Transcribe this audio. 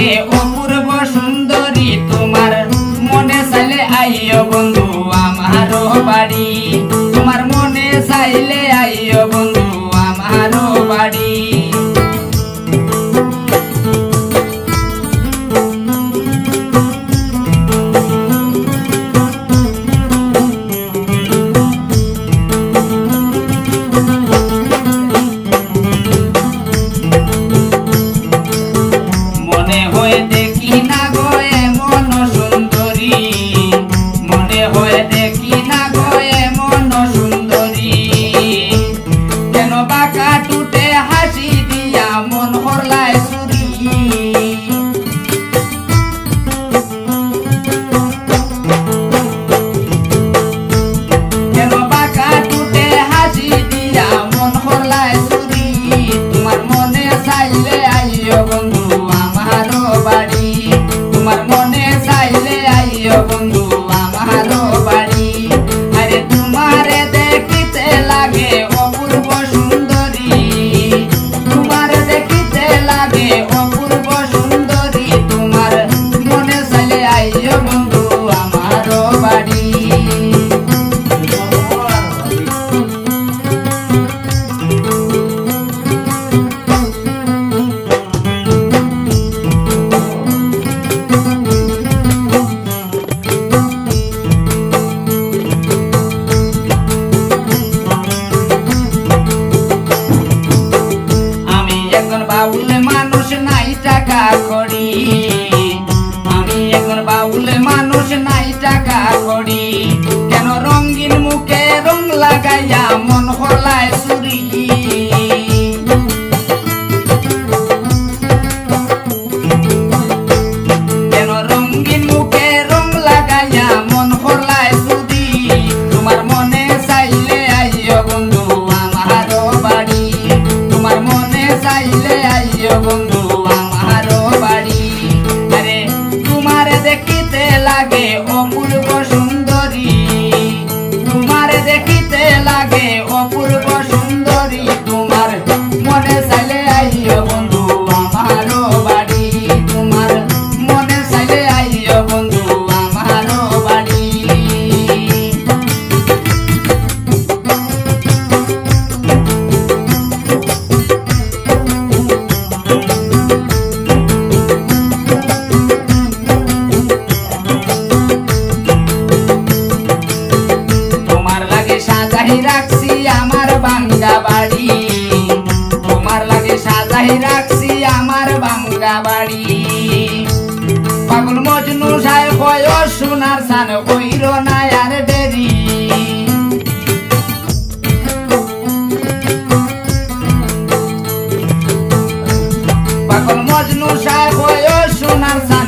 É, eu declina 太阳。সাজাই রাখছি আমার বাংলা বাড়ি। তোমার লাগে সাজাই রাখছি আমার বাংলা বাড়ি। পাগল মজনু সাহেব বয়স সোনার সান হইল নাই আর দেরি। পাগল মজনু সাহেব বয়স সোনার সান